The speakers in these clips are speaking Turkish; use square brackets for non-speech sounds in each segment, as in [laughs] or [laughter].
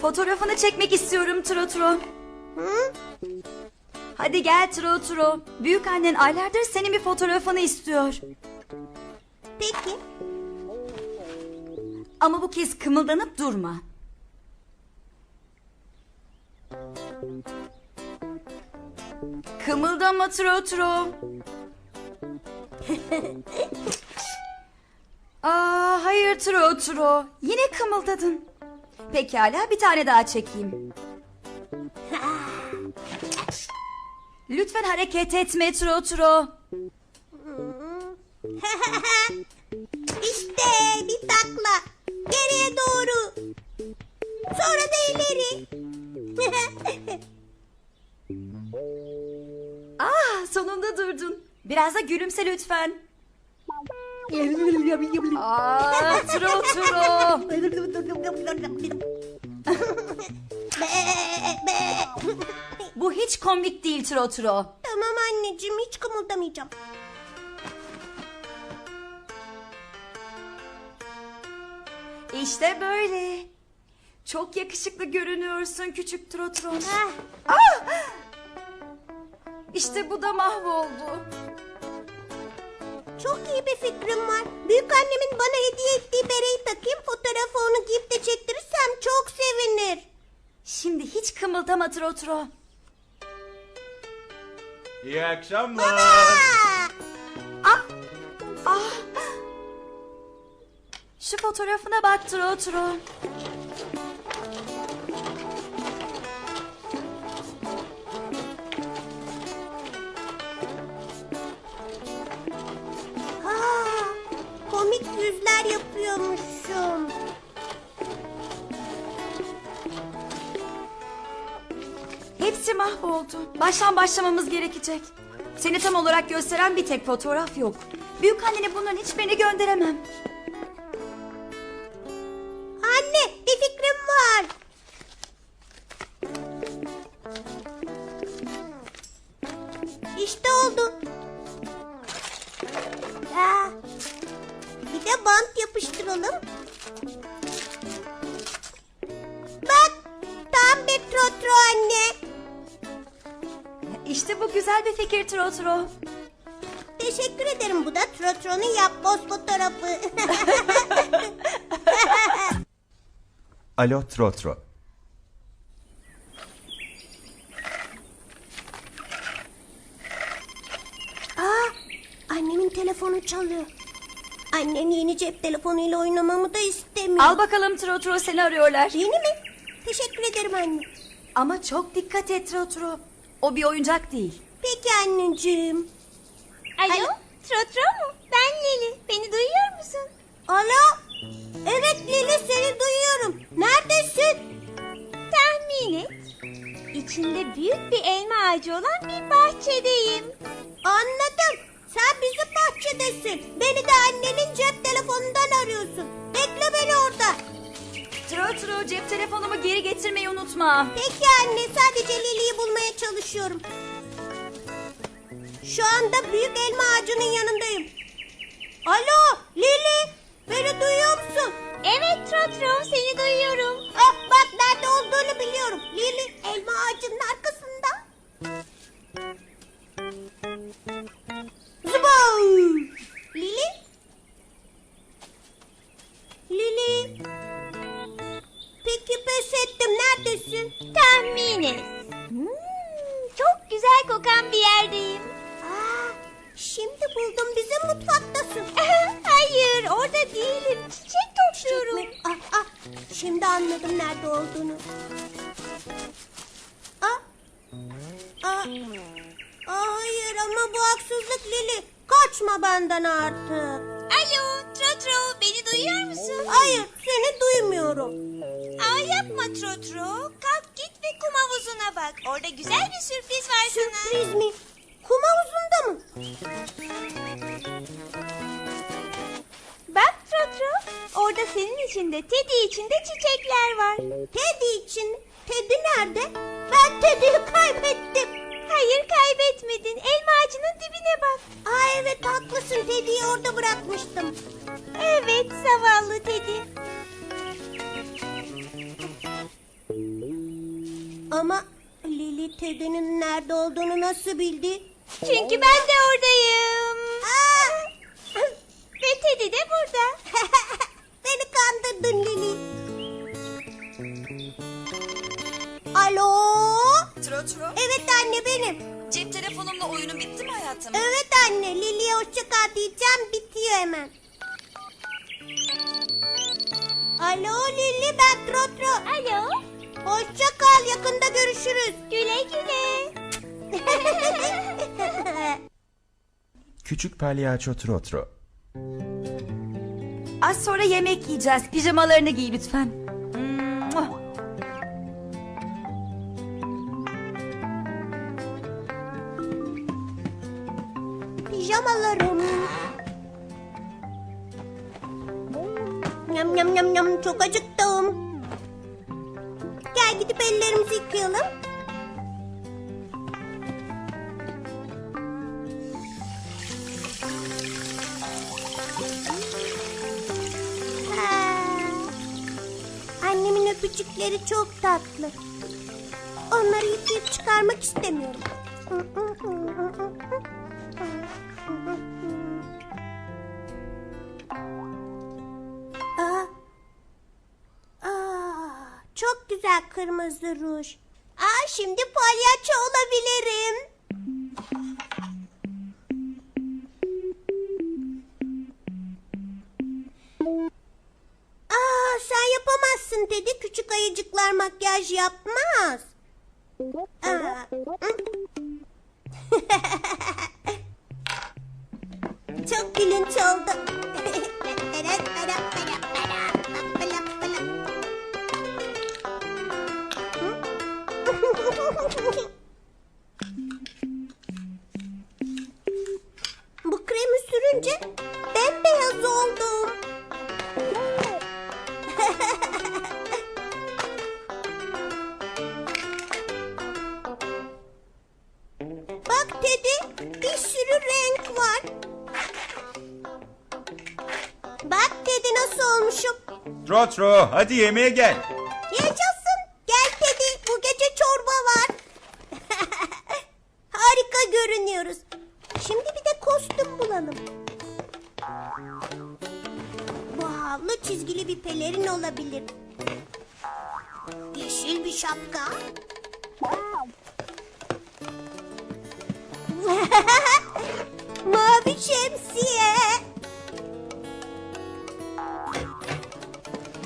Fotoğrafını çekmek istiyorum Trotro. Hı? Hadi gel Trotro. Büyük annen aylardır senin bir fotoğrafını istiyor. Peki. Ama bu kez kımıldanıp durma. Kımıldama Trotro. [laughs] Aa, hayır Trotro. Yine kımıldadın. Pekala bir tane daha çekeyim. Lütfen hareket etme Trotro. işte bir takla. Geriye doğru. Sonra da ileri. Ah sonunda durdun. Biraz da gülümse lütfen. Aa, Trotro. Bu hiç komik değil Trotro. tamam anneciğim hiç kımıldamayacağım. İşte böyle. Çok yakışıklı görünüyorsun küçük Trotron. Ah, İşte bu da mahvoldu. Bir fikrim var. Büyük annemin bana hediye ettiği bereyi takayım fotoğrafı onu giyip de çektirirsem çok sevinir. Şimdi hiç kımıldama Trotro. İyi akşamlar. Aa, Ah! Ah! Şu fotoğrafına bak Trotro. Hepsi mahvoldu. Baştan başlamamız gerekecek. Seni tam olarak gösteren bir tek fotoğraf yok. Büyük annene bunların hiçbirini gönderemem. Anne bir fikrim var. İşte oldu. Aa, bir de bant yapıştıralım. Bu güzel bir fikir Trotro. Teşekkür ederim bu da Trotro'nun yapboz fotoğrafı. [laughs] Alo Trotro. Aa, annemin telefonu çalıyor. Annem yeni cep telefonuyla oynamamı da istemiyor. Al bakalım Trotro seni arıyorlar. Yeni mi? Teşekkür ederim anne. Ama çok dikkat et Trotro. O bir oyuncak değil. Peki anneciğim. Alo, Alo? Trotro mu? Ben Leli. Beni duyuyor musun? Alo? Evet Lili seni duyuyorum. Neredesin? Tahmin et. İçinde büyük bir elma ağacı olan bir bahçedeyim. Anladım. Sen bizim bahçedesin. Beni de annenin cep telefonundan arıyorsun. Trotro cep telefonumu geri getirmeyi unutma. Peki anne sadece Lili'yi bulmaya çalışıyorum. Şu anda büyük elma ağacının yanındayım. Alo Lili beni duyuyor musun? Evet Trotro, seni duyuyorum. Ah, bak nerede olduğunu biliyorum. Lili elma ağacının şimdi anladım nerede olduğunu. Ah, ah, hayır ama bu haksızlık Lili. Kaçma benden artık. Alo, Trotro, beni duyuyor musun? Hayır seni duymuyorum. Aa yapma Trotro. Kalk git ve kum havuzuna bak. Orada güzel bir sürpriz var sana. Sürpriz mi? Kum havuzunda mı? İçinde, Teddy içinde çiçekler var. Teddy için. Teddy nerede? Ben Teddy'yi kaybettim. Hayır kaybetmedin. Elma ağacının dibine bak. Aa evet haklısın Teddy'yi orada bırakmıştım. Evet zavallı Teddy. Ama Lili Teddy'nin nerede olduğunu nasıl bildi? Çünkü ben de oradayım. Aa! Ve Teddy de burada. [laughs] Kandırdın Lili. Alo? Tro tro. Evet anne benim. Cep telefonumla oyunun bitti mi hayatım? Evet anne Lili'ye hoşça kal diyeceğim bitiyor hemen. Alo Lili ben Trotro. Alo. Hoşça kal yakında görüşürüz. Güle güle. [laughs] [laughs] Küçük palyaço Trotro. Az sonra yemek yiyeceğiz. Pijamalarını giy lütfen. Pijamalarım. Yam yam yam yam çok acıktım. Gel gidip ellerimizi yıkayalım. Öpücükleri çok tatlı. Onları yıkayıp çıkarmak istemiyorum. Aa. Aa, çok güzel kırmızı ruj. Aa, şimdi palyaço olabilirim. Ayıcıklar makyaj yapmaz. Aa. [laughs] Çok gülünç oldu. [laughs] sürü renk var. Bak Teddy nasıl olmuşum. Trotro hadi yemeğe gel. Yaşasın. Gel Teddy, bu gece çorba var. [laughs] Harika görünüyoruz. Şimdi bir de kostüm bulalım. Bu havlu çizgili bir pelerin olabilir. Yeşil bir şapka. [laughs] Mavi şemsiye.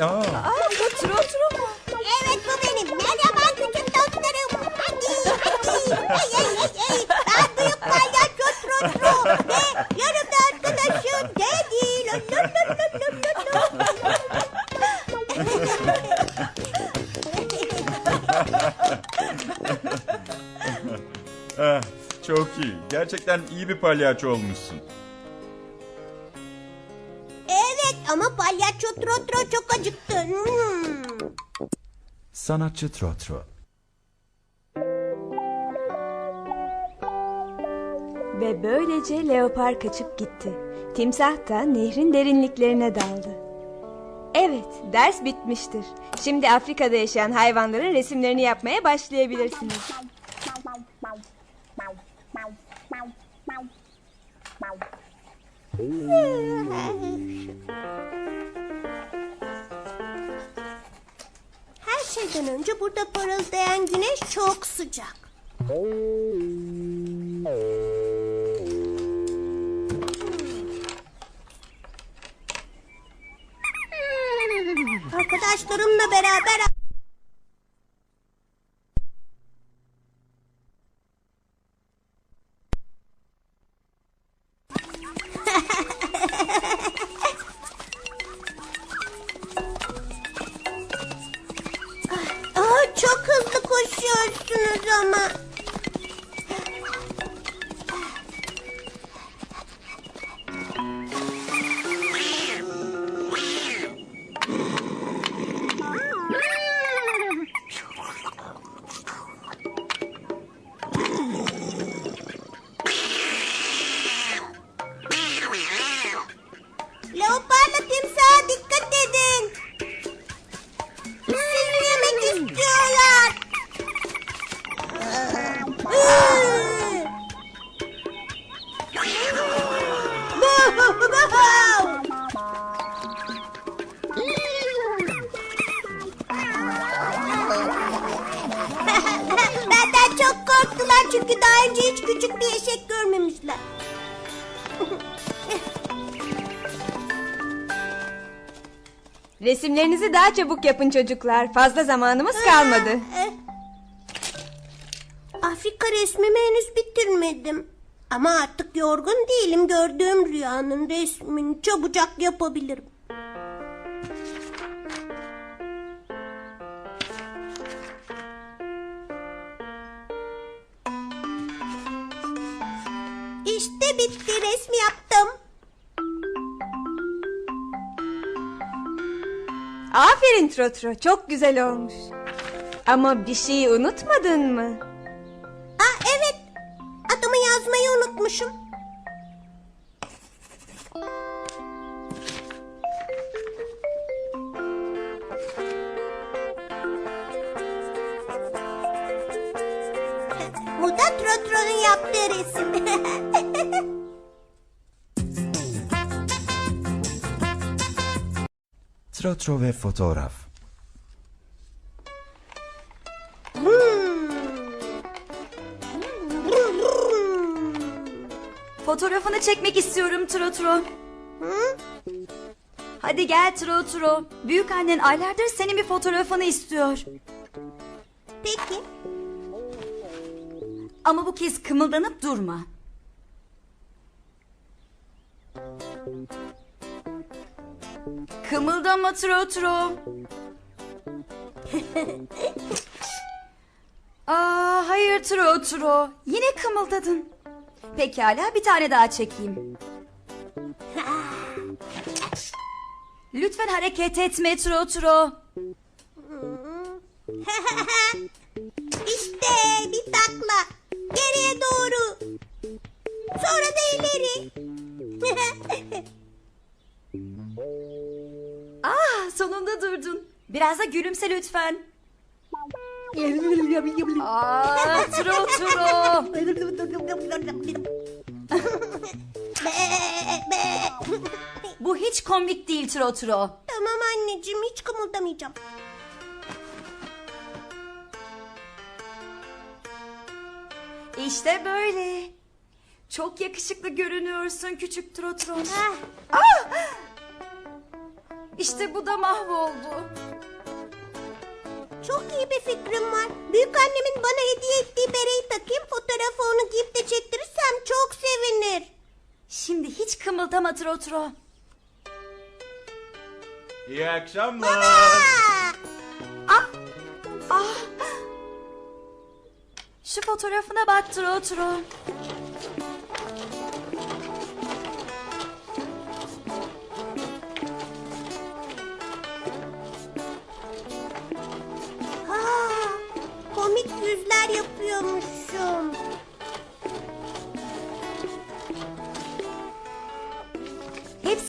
Aa, Aa, bu tro tro mu? Evet bu benim. Merhaba küçük dostlarım. Hadi hadi. Hey hey hey hey. Gerçekten iyi bir palyaço olmuşsun. Evet ama palyaço Trotro çok acıktı. Hmm. Sanatçı Trotro. Ve böylece leopar kaçıp gitti. Timsah da nehrin derinliklerine daldı. Evet, ders bitmiştir. Şimdi Afrika'da yaşayan hayvanların resimlerini yapmaya başlayabilirsiniz. [laughs] Her şeyden önce burada parıldayan güneş çok sıcak. Arkadaşlarımla beraber Daha önce hiç küçük bir eşek görmemişler. Resimlerinizi daha çabuk yapın çocuklar. Fazla zamanımız kalmadı. [laughs] Afrika resmimi henüz bitirmedim. Ama artık yorgun değilim. Gördüğüm rüyanın resmini çabucak yapabilirim. Bitti resmi yaptım. Aferin Trotro. Çok güzel olmuş. Ama bir şeyi unutmadın mı? Aa evet. Adımı yazmayı unutmuşum. Trotro ve fotoğraf. Fotoğrafını çekmek istiyorum Trotro. Hadi gel Trotro. Büyük annen aylardır senin bir fotoğrafını istiyor. Peki. Ama bu kez kımıldanıp durma. Kımıldama Trotro. [laughs] Aa, hayır Trotro. Yine kımıldadın. Pekala bir tane daha çekeyim. Lütfen hareket etme Trotro. [laughs] İşte bir takla. Geriye doğru. Sonra da ileri. Durdun. Biraz da gülümse lütfen. Aa, Trotro. Bu hiç komik değil Trotro. tamam anneciğim hiç kımıldamayacağım. İşte böyle. Çok yakışıklı görünüyorsun küçük Trotron. Ah, İşte bu da mahvoldu. çok iyi bir fikrim var. Büyük annemin bana hediye ettiği bereyi takayım fotoğrafı onu giyip de çektirirsem çok sevinir. Şimdi hiç kımıldama Trotro. İyi akşamlar. Aa, Ah! Ah! Şu fotoğrafına bak Trotro.